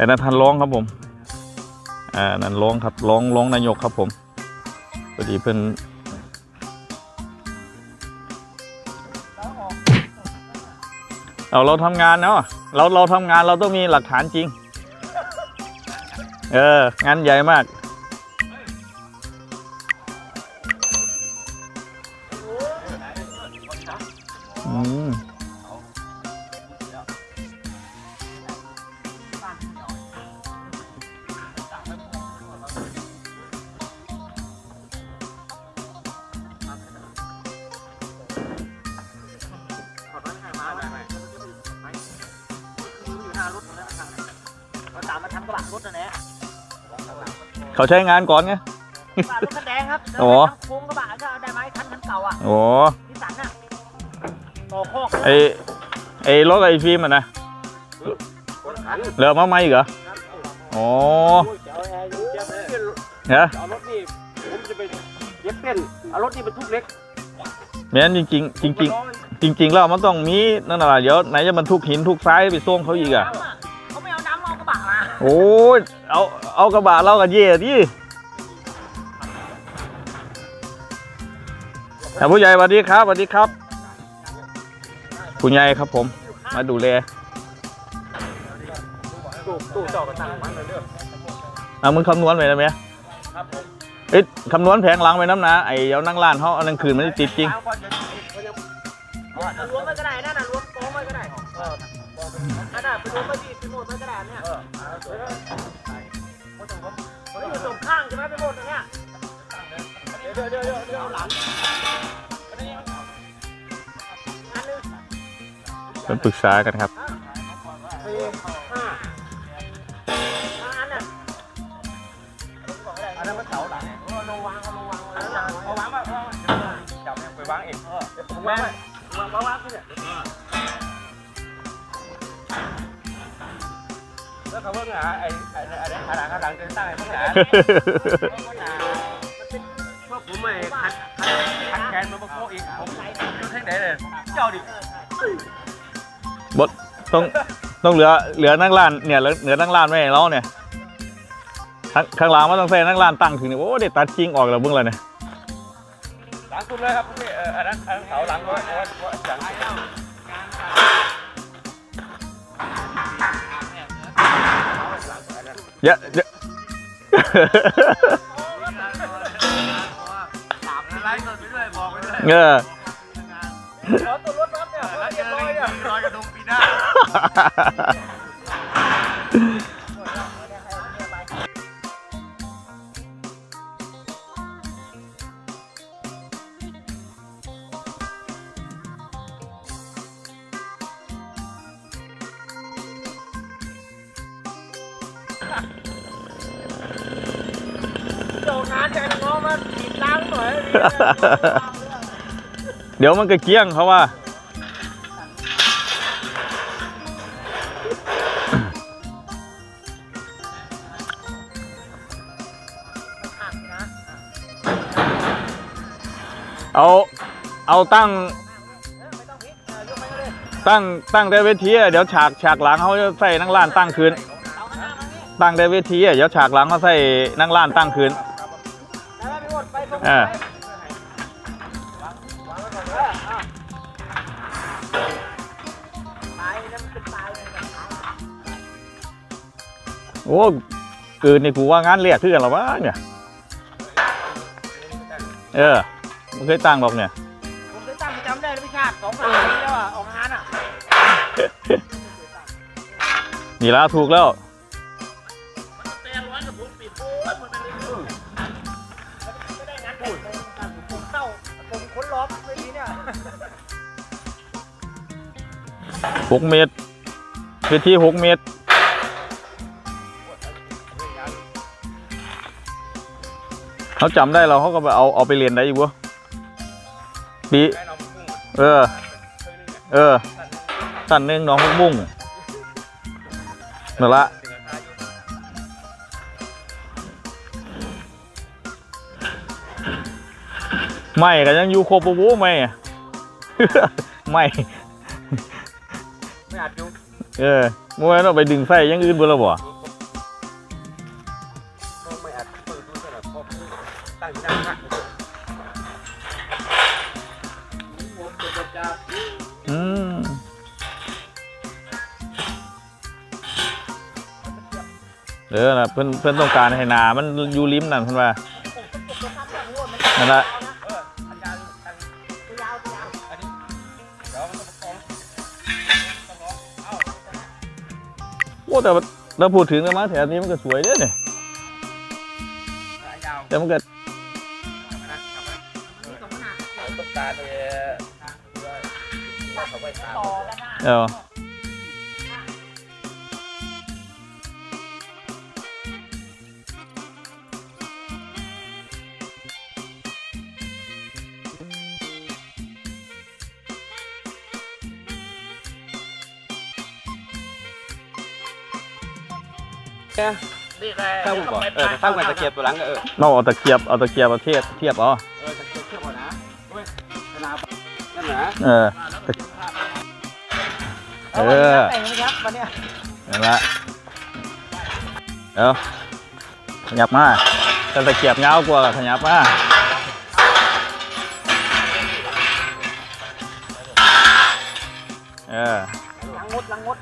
แต่นั้นท่านร้องครับผม อ่านั่นร้องครับร้องร้องนายกครับผมพอดีเพิ่นเอาเราทำงานเนาะเราเราทำงานเราต้องมีหลักฐานจริง เอองานใหญ่มากอืม มาตามมาทำกระบะรถนะเนี่ยเขาใช้งานก่อนไงกระบะรถคันแดงครับโอ้แล้วไปทำโค้งกระบะก็ได้ไหมคันคันเก่าอะโอ้นิสสันอะต่อโคอกไอไอรถไอฟิล์มอะนะเหลือมาไหมอีกเหรออ๋อเอาแอร์อยู่เจี๊ยบเลยเนี่ยเอารถนี่ผมจะไปเย็บเป็นเอารถนี่บรรทุกเล็กแม้นจริงๆจริงๆจริงๆแล้วมันต้องมีนั่นแหละเดี๋ยวไหนจะบรรทุกหินทุกซ้ายไปส่งเขาอีกอะ โอ้ยเอาเอากระบะเรากับเย่ดิอะผู้ใหญ่สวัสดีครับสวัสดีครับ ผู้ใหญ่ครับผม มาดูแลตู้ตู้จอดกระตังมันเลยเด้ออะมึงคำนวณไปได้ไหมครับผมเอ้ยคำนวณแผงหลังไปน้ำนะไอ้เดี๋ยวนั่งร้านเขาเอานั่งคืนมันจะติดจริงเอาก่อนเดี๋ยวเดี๋ยวเดี๋ยวรวมไปก็ได้นั่นน่ะรวมโค้งไปก็ได้ เอออันน่ะไปรวมไปที่ไปหมดไปก็ได้เนี่ยมันอยู่ตรงข้างใช่ไหมไปหมดตรงเนี้ยเดี๋ยวเดี๋ยวเดี๋ยวเดี๋ยวหลังอันนึงเป็นปรึกษากันครับ แล้วเขาว่าไงไอ้ไอ้ไอ้ขาหลังหลังจะตั้งไอ้พวกไหนพวกผมไม่คัดคัดแขนมาพวกอีกผมดูแท่ไหนเลยเจ้าดิบดต้องต้องเหลือเหลือนั่งร้านเนี่ยเหลือเหลือนั่งร้านไม่ให้เราเนี่ยข้างข้างหลังมันต้องใส่นั่งร้านตั้งถึงเนี่ยโอ้เด็ดตัดจริงออกแล้วเบิ่งเลยเนี่ยหลังคุณเลยครับพี่เอออันนั้นอันนั้นเสาหลังก็ว่าว่าหลัง เยอะเยอะถามอะไรก่อนไปด้วยบอกไปด้วยเออแล้วตัวรถรับเนี่ยเรียบร้อยเนี่ยร้อยกระทงปีหน้า เดี๋ยวมันก็เกี้ยงเขาว่า เอา เอาตั้ง ตั้ง ตั้งแต่เวทีอะเดี๋ยวฉากฉากหลังเขาจะใส่นั่งร้านตั้งคืน ตั้งแต่เวทีอะเดี๋ยวฉากหลังเขาใส่นั่งร้านตั้งคืนออตา โอ้คืนนี่กูว่างานเรียกขึ้นกันหรอวะเนี่ย เออมันเคยตั้งบอกเนี่ยผมเคยตั้งประจำได้แล้วพี่ชาติสองสามปีแล้วอะออกงานอะนี่ละถูกแล้วแต่ร้อนกับผมปิดโอ้ยมันเป็นเรื่องไม่ได้งานพูดผมเศร้าผมค้นล้อมไม่ดีเนี่ยหกเมตรพื้นที่หกเมตร เขาจำได้เราเขาก็ไปเอาเอาไปเรียนได้อยู่วะปีเออ เออสั้นหนึ่งน้องมุกมุ่งนั่นละไม่ก็ยังอยู่โคบวูไม่อะไม่ไม่อาจอยู่เออเมื่อวานเราไปดึงไส้อยังอื่นบ่และบ่ อนะเพิ่นเพิ่นต้องการให้นามันอยู่ริมนั่นเพิ่นว่านั่นละเอออันยาวอันยาวยาวอันนี้เดี๋ยวมันต้องประโอ้แต่เราพูดถึงกันมาแถวนี้มันก็สวยเด้อเนี่ยแต่มันก็นะมีสองขนาดเอาตุ๊กตาเลยว่าเออ นี่แหละข้างผมบอกเออข้างมันตะเกียบตัวหลังก็เออเราเอาตะเกียบเอาตะเกียบเอาเทียบเทียบเอาเออตะเกียบเทียบก่อนนะเว้ยขนาดนั่นนะเออเออแต่งนะครับวันเนี้ยนั่นละเดี๋ยวขยับมาแต่ตะเกียบยาวกว่าขยับมาเออลังงดลังงด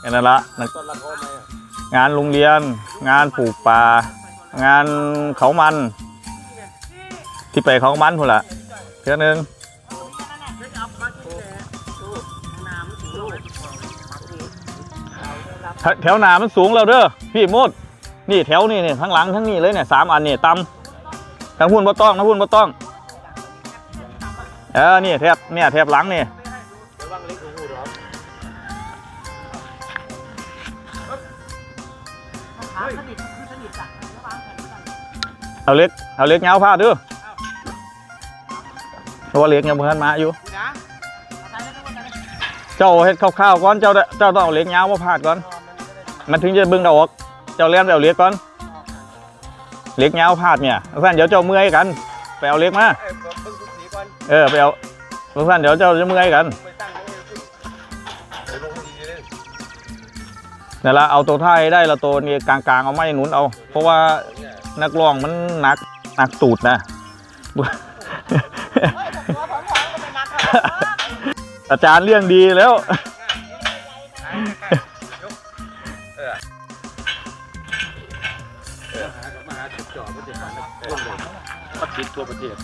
แค่นั้นละนะต้นละงานโรงเรียน งานปลูกป่า งานเขามัน ที่ไปเขามันพุ่นละเพื่อนึงแถวหนามันสูงแล้วเด้อพี่มดนี่แถวนี่นี่ยทั้งหลังทั้งนี่เลยเนี่ยสามอันนี่ตำทั้งพุ่นบ่ต้องทั้งพุ่นบ่ต้องเออนี่แถบเนี่ยแถบหลังนี่ ขาสนิทคือสนิทอะระหว่างแผ่นกันเอาเล็กเอาเล็กเงาผ้าเด้อเพราะว่าเล็กยังเพิ่นมาอยู่ใช้แล้วก็วันนั้นเจ้าเฮ็ดข้าวๆก่อนเจ้าได้เจ้าต้องเอาเหล็กยาวมาพาดก่อน มันถึงจะเบิ่งดอกเจ้าเลี้ยนไปเอาเหล็กก่อนเหล็กยาวพาดเนี่ยเพื่อนเดี๋ยวเจ้าเมื่อยกัน ไปเอาเหล็กมา เอ้ยเบิ่งทุกสีก่อนเออไปเอาเพื่อนเดี๋ยวเจ้าจะเมื่อยกันไป นั่นละเอาตัวท้ายได้ละตัวนี้กลางๆเอาไม้หนุนเอา เพราะว่านักร้องมันหนักหนักตูดนะอาจารย์เลี้ยงดีแล้วเออหากับมาหาจุดจอดก็จะหาต้นเลยปัดติดตัวประเทศ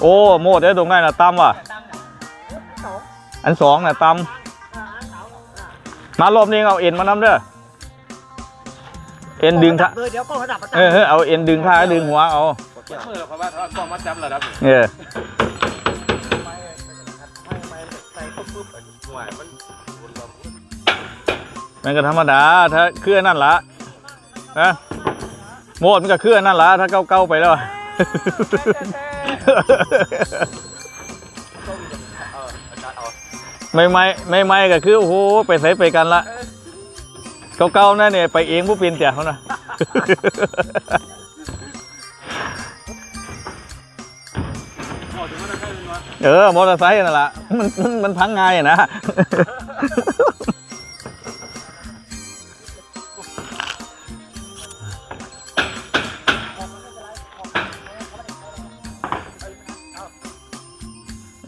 โอ้โมดได้ตรงไหนนะตั้มว่ะองอันสองน่ะตั้ม มารอบนี้เอาเอ็นมานำเด้อเอ็นดึงท่าเลยเดี๋ยวก็ระดับประเออเออเอาเอ็นดึงท่าดึงหัวเอาเก็บมือเราเพราะว่าถ้าต้องมัดจำระดับนี้เออไม่ไม่ไม่ใส่ปุ๊บปุ๊บหน่วยมันวนลมมันก็ธรรมดาถ้าเคลื่อนนั่นละนะโมดมันก็เคลื่อนนั่นละถ้าเก้าเก้าไปแล้ว ไม่ไม่ไม่ไม่ก็คือโอ้โหไปใส่ไปกันละเก้าเก้านั่นเนี่ยไปเองผู้ปีนเตี่ยเขานะพอถึงมันจะใช่ไหมวะเออมอเตอร์ไซค์นั่นแหละมันมันมันพังง่ายอะนะ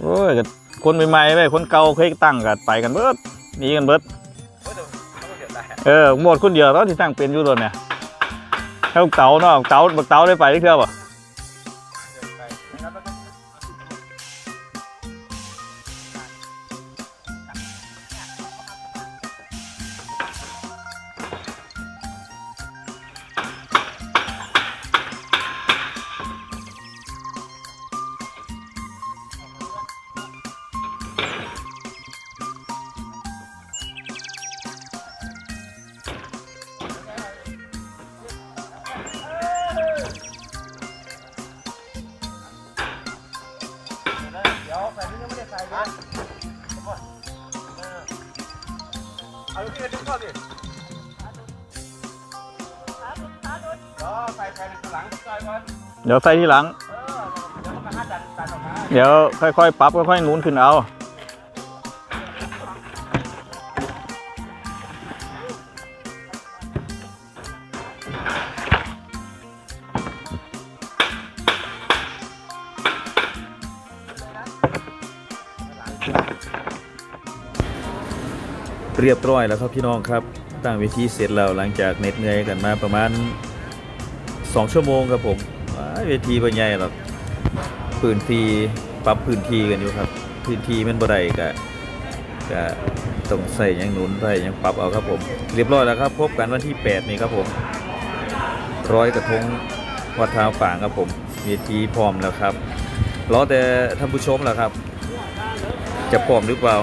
โอ้ยก็ คนใหม่ๆไปคนเก่าเคยตั้งกันไปกันเบิดหนีกันเบิดเออหมดคนเดียวตอนที่ตั้งเป็นอยู่ตัวเนี่ยให้บักเต๋าเนาะเต๋าบักเต๋าได้ไปที่เท่าป่ะ นี่ยังไม่ได้ใส่เลยเอาลูกพี่ดึงเข้าดิขาดุดขาดุดเดี๋ยวใส่ใส่ในหลังใส่ก่อนเดี๋ยวใส่ที่หลัง เออเดี๋ยวมันก็หาดันดันออกมาเดี๋ยวค่อยๆปรับค่อยๆหนุนขึ้นเอา เรียบร้อยแล้วครับพี่น้องครับตั้งเวทีเสร็จแล้วหลังจากเหน็ดเหนื่อยกันมาประมาณ 2 ชั่วโมงครับผมว้ายเวทีเป็นใหญ่หรอกพื้นที่ปรับพื้นที่กันอยู่ครับ พื้นที่มันบ่ได้ก็ก็ต้องใส่ยังหนุนใส่ยังปรับเอาครับผม เรียบร้อยแล้วครับ พบกันวันที่ 8 นี้ครับผมร้อยกระทงวัดเท้าฝางครับผมเวทีพร้อมแล้วครับรอแต่ท่านผู้ชมแหละครับ จะพร้อมหรือเปล่า